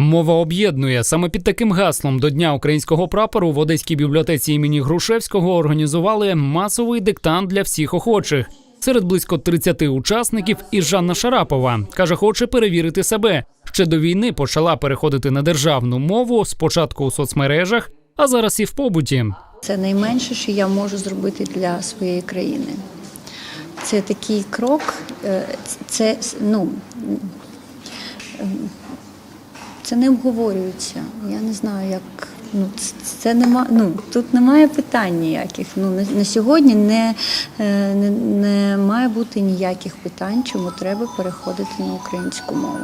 Мова об'єднує саме під таким гаслом до Дня українського прапору в Одеській бібліотеці імені Грушевського організували масовий диктант для всіх охочих. Серед близько 30 учасників і Жанна Шарапова каже, хоче перевірити себе. Ще до війни почала переходити на державну мову спочатку у соцмережах, а зараз і в побуті. Це найменше, що я можу зробити для своєї країни. Це такий крок, е, це ну. Це не обговорюється. Я не знаю, як ну це- нема. Ну тут немає питань ніяких. Ну на, на сьогодні не, е, не, не має бути ніяких питань, чому треба переходити на українську мову.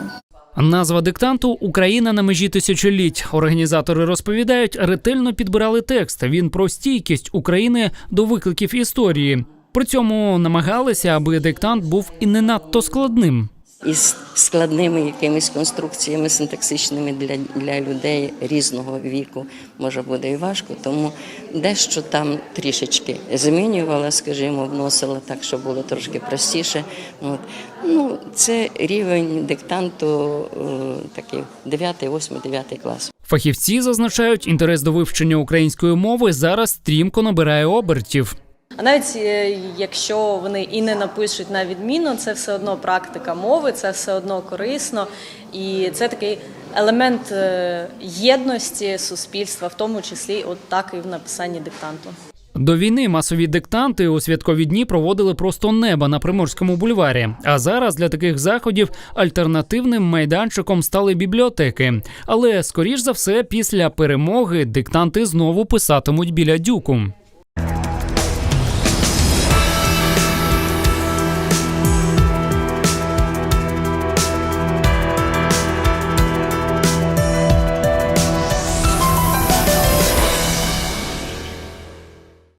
Назва диктанту Україна на межі тисячоліть. Організатори розповідають, ретельно підбирали текст. Він про стійкість України до викликів історії. При цьому намагалися, аби диктант був і не надто складним. Із складними якимись конструкціями синтаксичними для, для людей різного віку може буде і важко. Тому дещо там трішечки змінювала, скажімо, вносила так, щоб було трошки простіше. От. Ну, це рівень диктанту е, такий 9, 8, 9 клас. Фахівці зазначають, інтерес до вивчення української мови зараз стрімко набирає обертів. А навіть е, якщо вони і не напишуть на відміну, це все одно практика мови, це все одно корисно, і це такий елемент е, єдності суспільства, в тому числі, от так і в написанні диктанту. До війни масові диктанти у святкові дні проводили просто неба на Приморському бульварі. А зараз для таких заходів альтернативним майданчиком стали бібліотеки. Але скоріш за все, після перемоги диктанти знову писатимуть біля дюку.